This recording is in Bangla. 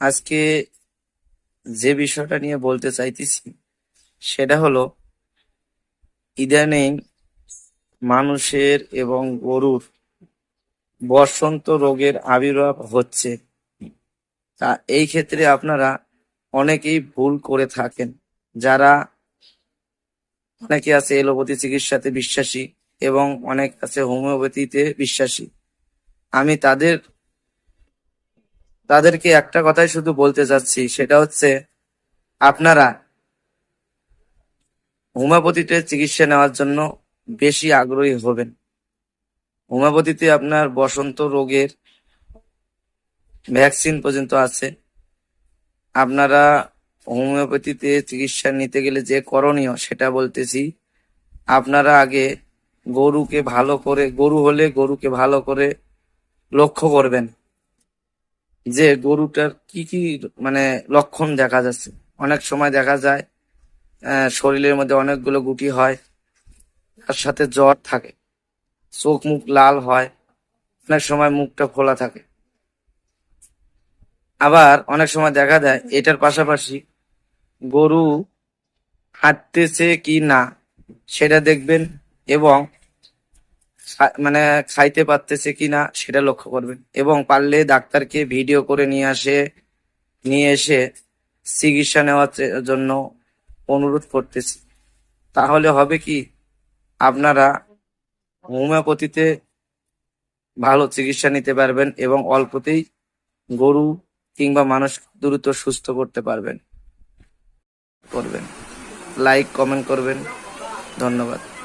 আজকে যে বিষয়টা নিয়ে বলতে চাইতেছি, সেটা হলো, ইদানিং মানুষের এবং গরুর বসন্ত রোগের আবির্ভাব হচ্ছে। তা এই ক্ষেত্রে আপনারা অনেকেই ভুল করে থাকেন। যারা অনেকে আছে এলোপ্যাথি চিকিৎসাতে বিশ্বাসী এবং অনেক আছে হোমিওপ্যাথিতে বিশ্বাসী। আমি তাদের তাদেরকে একটা কথাই শুধু বলতে চাচ্ছি, সেটা হচ্ছে আপনারা হোমিওপ্যাথিতে চিকিৎসা নেওয়ার জন্য বেশি আগ্রহী হবেন। হোমিওপ্যাথিতে আপনার বসন্ত রোগের ভ্যাকসিন পর্যন্ত আছে। আপনারা হোমিওপ্যাথিতে চিকিৎসা নিতে গেলে যে করণীয় সেটা বলতেছি, আপনারা আগে গরুকে ভালো করে, গরু হলে গরুকে ভালো করে লক্ষ্য করবেন। যে গরুটার কি কি মানে লক্ষণ দেখা যাচ্ছে? অনেক সময় দেখা যায় শরীরের মধ্যে অনেকগুলো গুটি হয়, তার সাথে জ্বর থাকে, চোখ মুখ লাল হয়, অনেক সময় মুখটা খোলা থাকে। আবার অনেক সময় দেখা যায়, এটার পাশাপাশি গরু হাঁটতেছে কি না, সেটা দেখবেন এবং মানে খাইতে পারতেছে কি না সেটা লক্ষ্য করবেন। এবং পারলে ডাক্তারকে ভিডিও করে নিয়ে আসে, নিয়ে এসে চিকিৎসা নেওয়ার জন্য অনুরোধ করতেছি। তাহলে হবে কি, আপনারা হোমিওপ্যাথিতে ভালো চিকিৎসা নিতে পারবেন এবং অল্পতেই গরু কিংবা মানুষ দ্রুত সুস্থ করতে পারবেন। করবেন। লাইক, কমেন্ট করবেন। ধন্যবাদ।